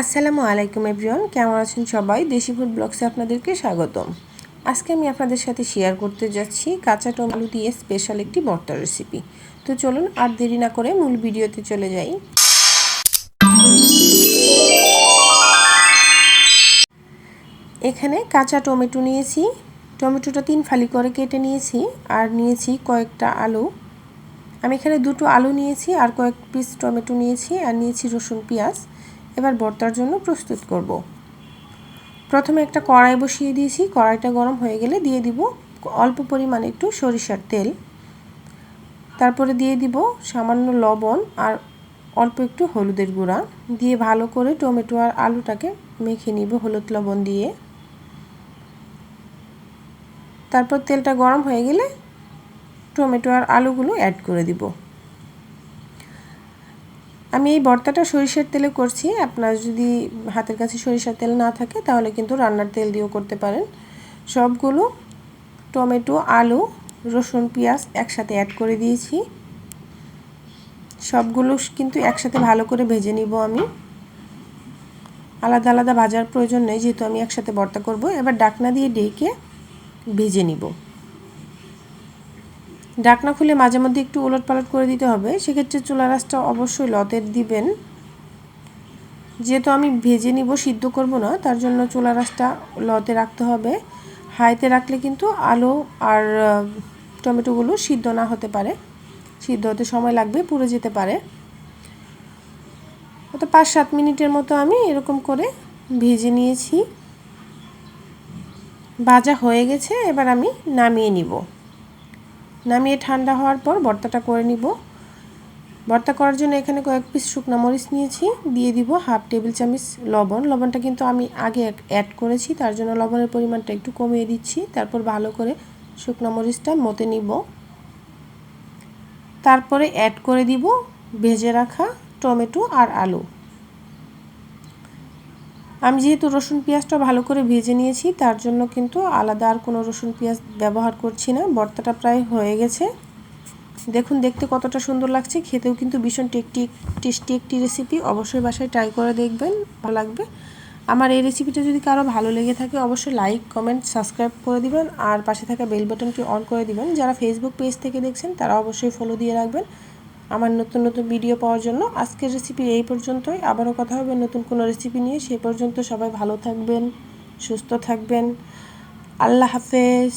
আসসালামু আলাইকুম এভরিওয়ান, কেমন আছেন সবাই? দেশি ফুড ব্লগসে আপনাদেরকে স্বাগতম। আজকে আমি আপনাদের সাথে শেয়ার করতে যাচ্ছি কাঁচা টমেটো দিয়ে স্পেশাল একটি ভর্তা রেসিপি তো চলুন আর দেরি না করে মূল ভিডিওতে চলে যাই। এখানে কাঁচা টমেটো নিয়েছি, টমেটোটা তিন ফালি করে কেটে নিয়েছি, আর নিয়েছি কয়েকটা আলু। আমি এখানে দুটো আলু নিয়েছি আর কয়েক পিস টমেটো নিয়েছি, আর নিয়েছি রসুন পেঁয়াজ। এবার ভর্তার জন্য প্রস্তুত করব। প্রথমে একটা কড়াই বসিয়ে দিয়েছি। কড়াইটা গরম হয়ে গেলে দিয়ে দিব অল্প পরিমাণে একটু সরিষার তেল। তারপরে দিয়ে দিব সামান্য লবণ আর অল্প একটু হলুদের গুঁড়া। দিয়ে ভালো করে টমেটো আর আলুটাকে মেখে নিব হলুদ লবণ দিয়ে। তারপর তেলটা গরম হয়ে গেলে টমেটো আর আলুগুলো অ্যাড করে দিব। আমি এই ভর্তাটা সরিষার তেলে করছি। আপনার যদি হাতের কাছে সরিষার তেল না থাকে, তাহলে কিন্তু রান্নার তেল দিয়েও করতে পারেন। সবগুলো টমেটো, আলু, রসুন, পেঁয়াজ একসাথে অ্যাড করে দিয়েছি। সবগুলো কিন্তু একসাথে ভালো করে ভেজে নিব আমি। আলাদা আলাদা ভাজার প্রয়োজন নেই, যেহেতু আমি একসাথে ভর্তা করব। এবার ডাকনা দিয়ে ডেকে ভেজে নিব। ডাকনা খুলে মাঝে মধ্যে একটু উলট পালট করে দিতে হবে। সেক্ষেত্রে চুলা রাসটা অবশ্যই লতের দিবেন। যেহেতু আমি ভেজে নিব, সিদ্ধ করব না, তার জন্য চুলা রাসটা লতে রাখতে হবে। হাইতে রাখলে কিন্তু আলু আর টমেটোগুলো সিদ্ধ না হতে পারে। সিদ্ধ হতে সময় লাগবে, পুড়ে যেতে পারে। তো পাঁচ সাত মিনিটের মতো আমি এরকম করে ভেজে নিয়েছি। ভাজা হয়ে গেছে, এবার আমি নামিয়ে নিব। নামিয়ে ঠান্ডা হওয়ার পর ভর্তাটা করে নিব। ভর্তা করার জন্য এখানে কয়েক পিস শুকনো মরিচ নিয়েছি, দিয়ে দিব হাফ টেবিল চামচ লবণ। লবণটা কিন্তু আমি আগে অ্যাড করেছি, তার জন্য লবণের পরিমাণটা একটু কমিয়ে দিচ্ছি। তারপর ভালো করে শুকনো মরিচটা মতে নিব। তারপরে অ্যাড করে দিব ভেজে রাখা টমেটো আর আলু। আমি যেহেতু রসুন পেঁয়াজটা ভালো করে ভেজে নিয়েছি, তার জন্য কিন্তু আলাদা আর কোনো রসুন পেঁয়াজ ব্যবহার করছি না। ভর্তাটা প্রায় হয়ে গেছে। দেখুন, দেখতে কতটা সুন্দর লাগছে। খেতেও কিন্তু ভীষণ টেকটি, টেস্টি একটি রেসিপি অবশ্যই বাসায় ট্রাই করে দেখবেন, ভালো লাগবে। আমার এই রেসিপিটা যদি কারও ভালো লেগে থাকে, অবশ্যই লাইক কমেন্ট সাবস্ক্রাইব করে দিবেন। আর পাশে থাকা বেল বাটনটি অন করে দিবেন। যারা ফেসবুক পেজ থেকে দেখছেন, তারা অবশ্যই ফলো দিয়ে রাখবেন। আমার নতুন নতুন ভিডিও পাওয়ার জন্য। আজকের রেসিপি এই পর্যন্তই। আবারও কথা হবে নতুন কোনো রেসিপি নিয়ে। সেই পর্যন্ত সবাই ভালো থাকবেন, সুস্থ থাকবেন। আল্লাহ হাফেজ।